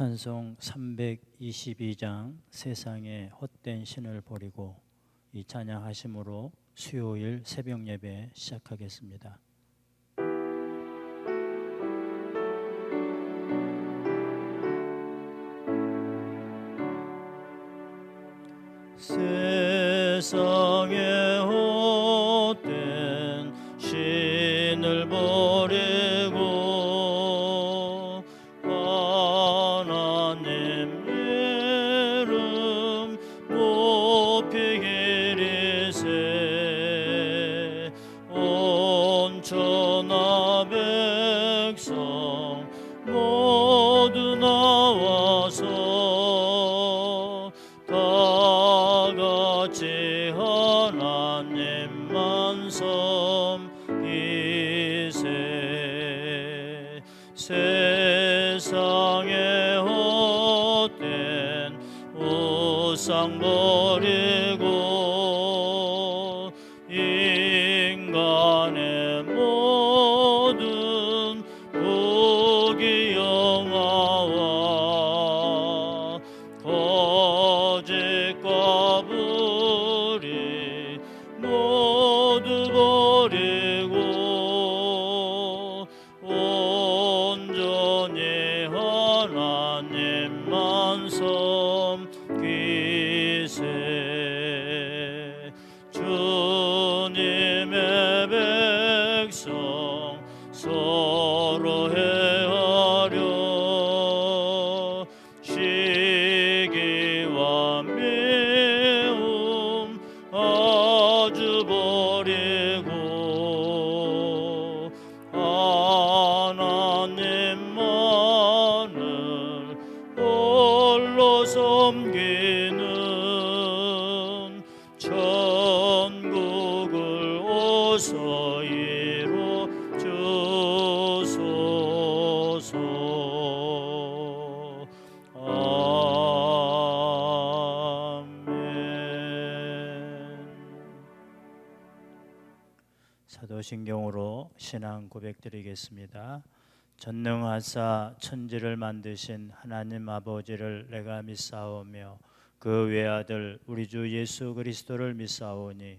찬송 322장 세상의 헛된 신을 버리고 이 찬양하심으로 수요일 새벽 예배 시작하겠습니다. 세상의 섬 하나님만 섬기세 이루 주소서 아멘 사도신경으로 신앙 고백드리겠습니다. 전능하사 천지를 만드신 하나님 아버지를 내가 믿사오며 그 외아들 우리 주 예수 그리스도를 믿사오니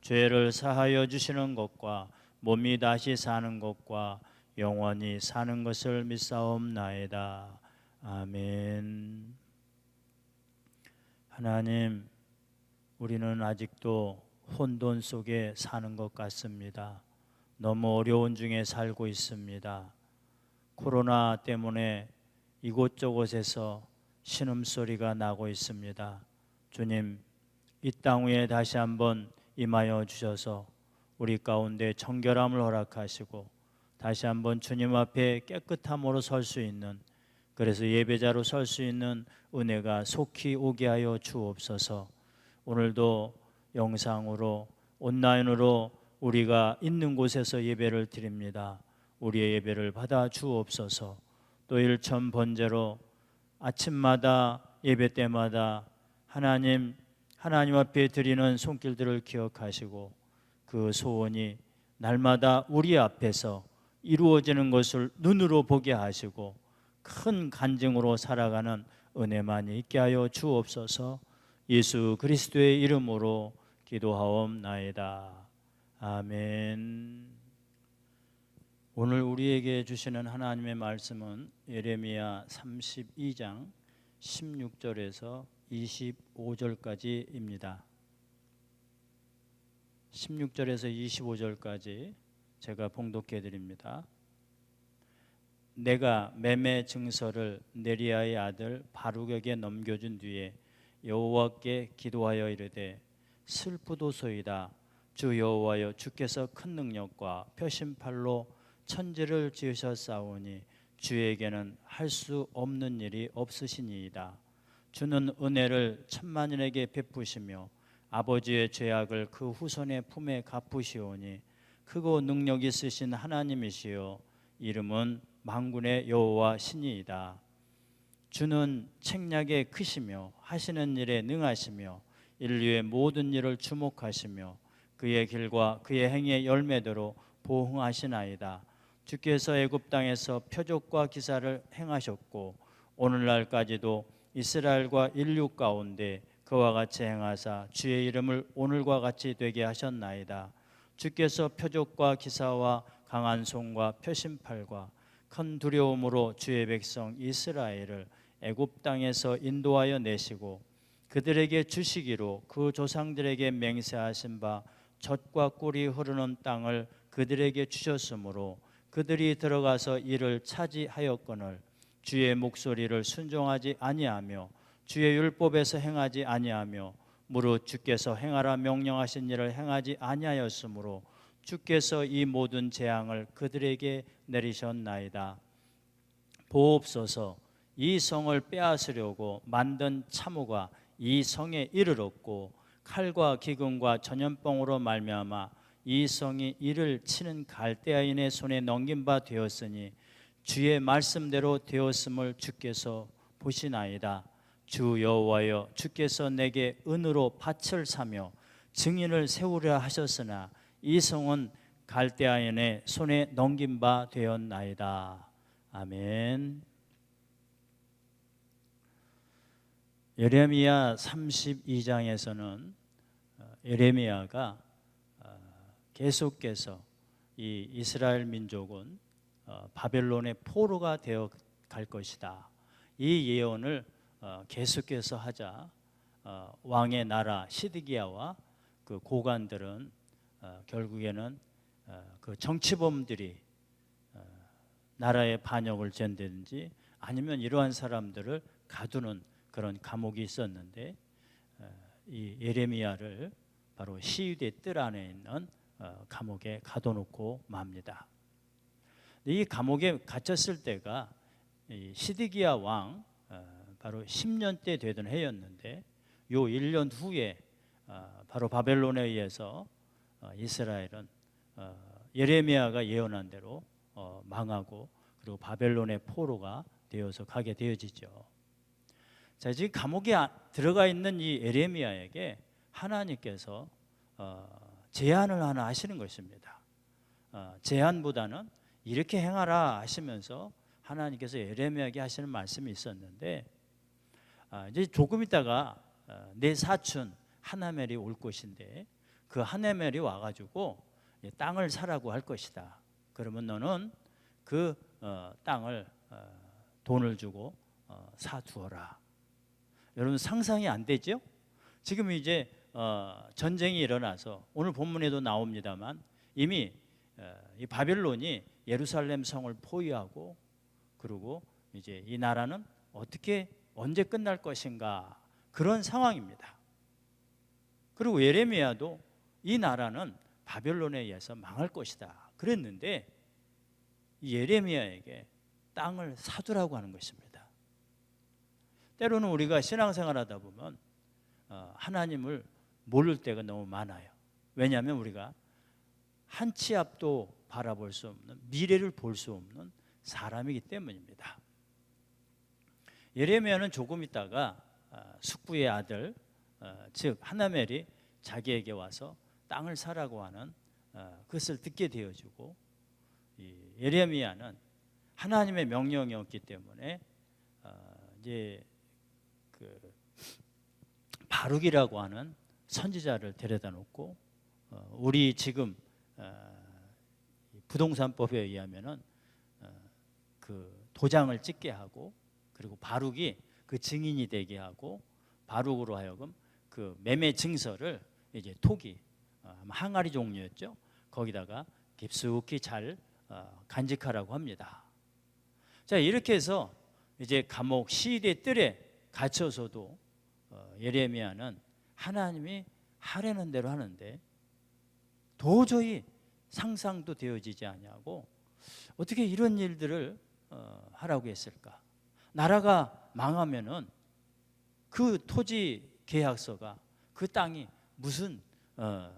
죄를 사하여 주시는 것과 몸이 다시 사는 것과 영원히 사는 것을 믿사옵나이다 아멘 하나님 우리는 아직도 혼돈 속에 사는 것 같습니다. 너무 어려운 중에 살고 있습니다. 코로나 때문에 이곳저곳에서 신음소리가 나고 있습니다. 주님, 이 땅 위에 다시 한번 임하여 주셔서 우리 가운데 청결함을 허락하시고 다시 한번 주님 앞에 깨끗함으로 설 수 있는 그래서 예배자로 설 수 있는 은혜가 속히 오게 하여 주옵소서. 오늘도 영상으로 온라인으로 우리가 있는 곳에서 예배를 드립니다. 우리의 예배를 받아 주옵소서. 또 일천 번제로 아침마다 예배 때마다 하나님 하나님 앞에 드리는 손길들을 기억하시고 그 소원이 날마다 우리 앞에서 이루어지는 것을 눈으로 보게 하시고 큰 간증으로 살아가는 은혜만 있게 하여 주옵소서. 예수 그리스도의 이름으로 기도하옵나이다. 아멘. 오늘 우리에게 주시는 하나님의 말씀은 예레미야 32장 16절에서 25절까지입니다. 16절에서 25절까지 제가 봉독해 드립니다. 내가 매매 증서를 네리아의 아들 바룩에게 넘겨준 뒤에 여호와께 기도하여 이르되 슬프도소이다 주 여호와여 주께서 큰 능력과 표심팔로 천지를 지으셨사오니 주에게는 할 수 없는 일이 없으시니이다. 주는 은혜를 천만인에게 베푸시며 아버지의 죄악을 그 후손의 품에 갚으시오니 크고 능력 있으신 하나님이시요 이름은 만군의 여호와 신이이다. 주는 책략에 크시며 하시는 일에 능하시며 인류의 모든 일을 주목하시며 그의 길과 그의 행위의 열매대로 보응하시나이다. 주께서 애굽 땅에서 표적과 기사를 행하셨고 오늘날까지도 이스라엘과 인류 가운데 그와 같이 행하사 주의 이름을 오늘과 같이 되게 하셨나이다. 주께서 표적과 기사와 강한 손과 표심팔과 큰 두려움으로 주의 백성 이스라엘을 애굽 땅에서 인도하여 내시고 그들에게 주시기로 그 조상들에게 맹세하신 바 젖과 꿀이 흐르는 땅을 그들에게 주셨으므로 그들이 들어가서 이를 차지하였거늘 주의 목소리를 순종하지 아니하며 주의 율법에서 행하지 아니하며 무릇 주께서 행하라 명령하신 일을 행하지 아니하였으므로 주께서 이 모든 재앙을 그들에게 내리셨나이다. 보옵소서 이 성을 빼앗으려고 만든 참호가 이 성에 이르렀고 칼과 기근과 전염병으로 말미암아 이 성이 이를 치는 갈대아인의 손에 넘긴 바 되었으니 주의 말씀대로 되었음을 주께서 보시나이다. 주 여호와여 주께서 내게 은으로 밭을 사며 증인을 세우려 하셨으나 이 성은 갈대아인의 손에 넘긴 바 되었나이다. 아멘. 예레미야 32장에서는 어, 예레미야가 어, 계속해서 이 이스라엘 민족은 어, 바벨론의 포로가 되어 갈 것이다. 이 예언을 계속해서 하자 왕의 나라 시드기야와 그 고관들은 결국에는 그 정치범들이 나라의 반역을 전든지 아니면 이러한 사람들을 가두는 그런 감옥이 있었는데 어, 이 예레미야를 바로 시위대 뜰 안에 있는 어, 감옥에 가둬놓고 맙니다. 이 감옥에 갇혔을 때가 시드기야 왕 어, 바로 10년 때 되던 해였는데 요 1년 후에 바로 바벨론에 의해서 이스라엘은 예레미야가 예언한 대로 망하고 그리고 바벨론의 포로가 되어서 가게 되어지죠. 자, 지금 감옥에 아, 들어가 있는 이 에레미야에게 하나님께서 어, 제안을 하나 하시는 것입니다. 어, 제안보다는 이렇게 행하라 하시면서 하나님께서 에레미야에게 하시는 말씀이 있었는데 아, 이제 조금 있다가 어, 내 사촌 하나멜이 올 것인데 그 하나멜이 와가지고 땅을 사라고 할 것이다. 그러면 너는 그 어, 땅을 어, 돈을 주고 어, 사두어라. 여러분 상상이 안 되죠? 지금 이제 어, 전쟁이 일어나서 오늘 본문에도 나옵니다만 이미 어, 이 바벨론이 예루살렘 성을 포위하고 그리고 이제 이 나라는 어떻게 언제 끝날 것인가 그런 상황입니다. 그리고 예레미야도 이 나라는 바벨론에 의해서 망할 것이다 그랬는데 예레미야에게 땅을 사두라고 하는 것입니다. 때로는 우리가 신앙생활하다 보면 어, 하나님을 모를 때가 너무 많아요. 왜냐하면 우리가 한 치 앞도 바라볼 수 없는 미래를 볼 수 없는 사람이기 때문입니다. 예레미야는 조금 있다가 어, 숙부의 아들 어, 즉 하나멜이 자기에게 와서 땅을 사라고 하는 그것을 듣게 되어지고 예레미야는 하나님의 명령이었기 때문에 이제 그 바룩이라고 하는 선지자를 데려다 놓고 어, 우리 지금 어, 부동산법에 의하면은 어, 그 도장을 찍게 하고 그리고 바룩이 그 증인이 되게 하고 바룩으로 하여금 그 매매 증서를 이제 토기 항아리 종류였죠 거기다가 깊숙이 잘 간직하라고 합니다. 자 이렇게 해서 이제 감옥 시대 뜰에 갇혀서도 어, 예레미야는 하나님이 하려는 대로 하는데 도저히 상상도 되어지지 아니하고 어떻게 이런 일들을 어, 하라고 했을까? 나라가 망하면은 그 토지 계약서가 그 땅이 무슨 어,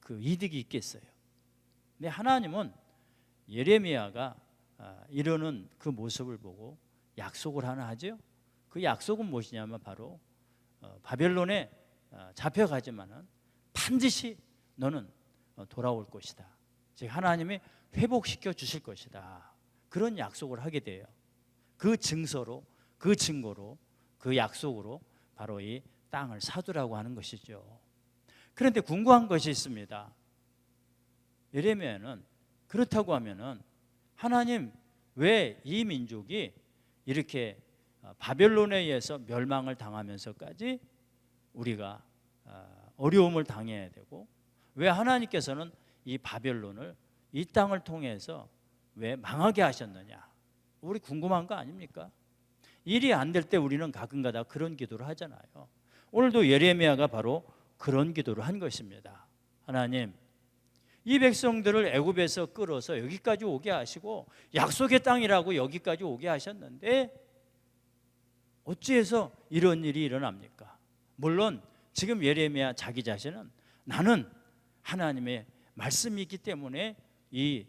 그 이득이 있겠어요? 근데 하나님은 예레미야가 아, 이러는 그 모습을 보고 약속을 하나 하죠. 그 약속은 무엇이냐면 바로 어, 바벨론에 어, 잡혀가지만은 반드시 너는 어, 돌아올 것이다. 즉 하나님이 회복시켜 주실 것이다. 그런 약속을 하게 돼요. 그 증서로 그 증거로 그 약속으로 바로 이 땅을 사두라고 하는 것이죠. 그런데 궁금한 것이 있습니다. 예레미야는 그렇다고 하면은 하나님 왜 이 민족이 이렇게 어, 바벨론에 의해서 멸망을 당하면서까지 우리가 어, 어려움을 당해야 되고 왜 하나님께서는 이 바벨론을 이 땅을 통해서 왜 망하게 하셨느냐? 우리 궁금한 거 아닙니까? 일이 안 될 때 우리는 가끔가다 그런 기도를 하잖아요. 오늘도 예레미야가 바로 그런 기도를 한 것입니다. 하나님, 이 백성들을 애굽에서 끌어서 여기까지 오게 하시고 약속의 땅이라고 여기까지 오게 하셨는데 어찌해서 이런 일이 일어납니까? 물론 지금 예레미야 자기 자신은 나는 하나님의 말씀이 있기 때문에 이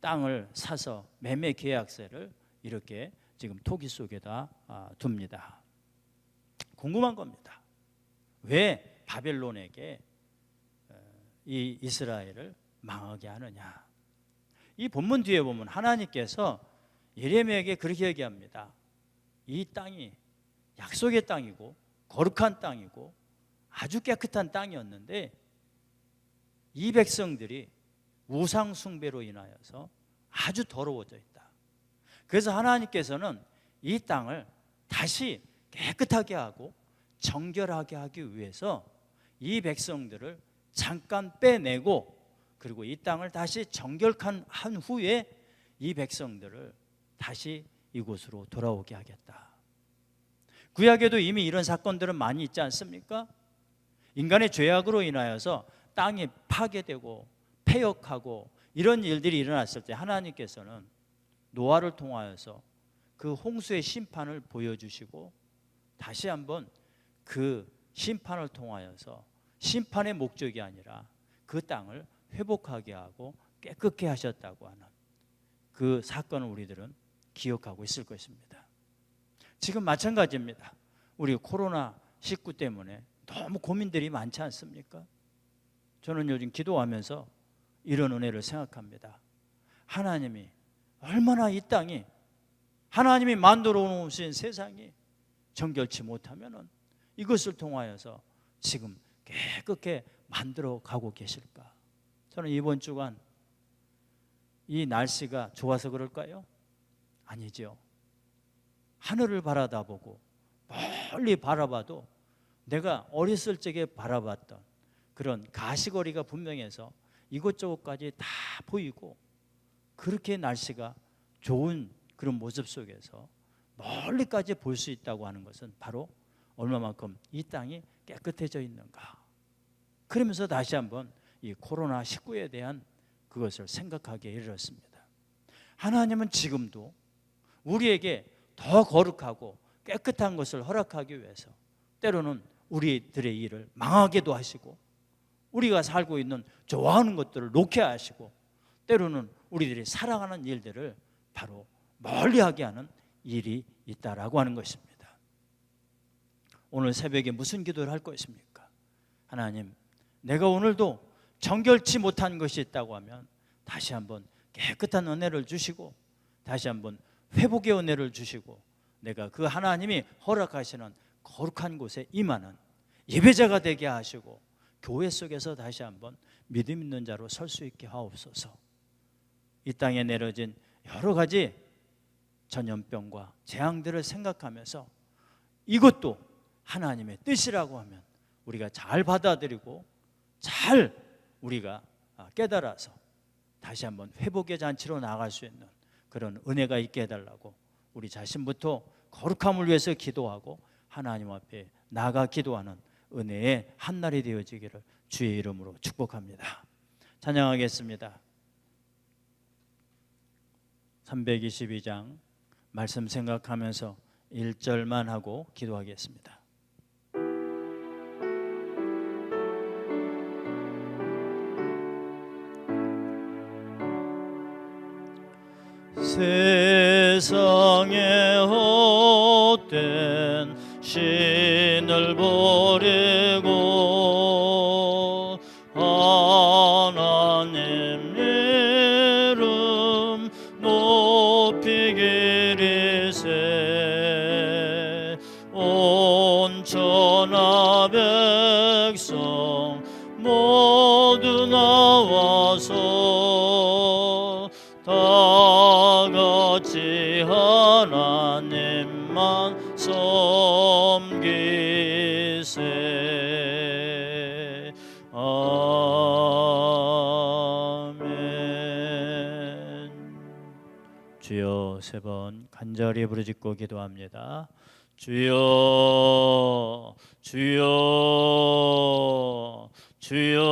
땅을 사서 매매 계약서를 이렇게 지금 토기 속에다 아, 둡니다. 궁금한 겁니다. 왜 바벨론에게 어, 이 이스라엘을 망하게 하느냐? 이 본문 뒤에 보면 하나님께서 예레미야에게 그렇게 얘기합니다. 이 땅이 약속의 땅이고 거룩한 땅이고 아주 깨끗한 땅이었는데 이 백성들이 우상 숭배로 인하여서 아주 더러워져 있다. 그래서 하나님께서는 이 땅을 다시 깨끗하게 하고 정결하게 하기 위해서 이 백성들을 잠깐 빼내고 그리고 이 땅을 다시 정결한 한 후에 이 백성들을 다시 이곳으로 돌아오게 하겠다. 구약에도 이미 이런 사건들은 많이 있지 않습니까? 인간의 죄악으로 인하여서 땅이 파괴되고 폐역하고 이런 일들이 일어났을 때 하나님께서는 노아를 통하여서 그 홍수의 심판을 보여주시고 다시 한번 그 심판을 통하여서 심판의 목적이 아니라 그 땅을 회복하게 하고 깨끗게 하셨다고 하는 그 사건을 우리들은 기억하고 있을 것입니다. 지금 마찬가지입니다. 우리 코로나 19 때문에 너무 고민들이 많지 않습니까? 저는 요즘 기도하면서 이런 은혜를 생각합니다. 하나님이 얼마나 이 땅이 하나님이 만들어 놓으신 세상이 정결치 못하면은 이것을 통하여서 지금 깨끗게 만들어 가고 계실까? 저는 이번 주간 이 날씨가 좋아서 그럴까요? 아니죠. 하늘을 바라다 보고 멀리 바라봐도 내가 어렸을 적에 바라봤던 그런 가시거리가 분명해서 이곳저곳까지 다 보이고 그렇게 날씨가 좋은 그런 모습 속에서 멀리까지 볼 수 있다고 하는 것은 바로 얼마만큼 이 땅이 깨끗해져 있는가. 그러면서 다시 한번 이 코로나 19에 대한 그것을 생각하게 이르렀습니다. 하나님은 지금도 우리에게 더 거룩하고 깨끗한 것을 허락하기 위해서 때로는 우리들의 일을 망하게도 하시고 우리가 살고 있는 좋아하는 것들을 놓게 하시고 때로는 우리들이 사랑하는 일들을 바로 멀리하게 하는 일이 있다라고 하는 것입니다. 오늘 새벽에 무슨 기도를 할 것입니까? 하나님, 내가 오늘도 정결치 못한 것이 있다고 하면 다시 한번 깨끗한 은혜를 주시고 다시 한번 회복의 은혜를 주시고 내가 그 하나님이 허락하시는 거룩한 곳에 임하는 예배자가 되게 하시고 교회 속에서 다시 한번 믿음 있는 자로 설 수 있게 하옵소서. 이 땅에 내려진 여러 가지 전염병과 재앙들을 생각하면서 이것도 하나님의 뜻이라고 하면 우리가 잘 받아들이고 잘 우리가 깨달아서 다시 한번 회복의 잔치로 나아갈 수 있는 그런 은혜가 있게 해달라고 우리 자신부터 거룩함을 위해서 기도하고 하나님 앞에 나가 기도하는 은혜의 한 날이 되어지기를 주의 이름으로 축복합니다. 찬양하겠습니다. 322장 말씀 생각하면서 1절만 하고 기도하겠습니다. 세상에 헛된 신 을 버리 주여 세 번 간절히 부르짖고 기도합니다. 주여 주여 주여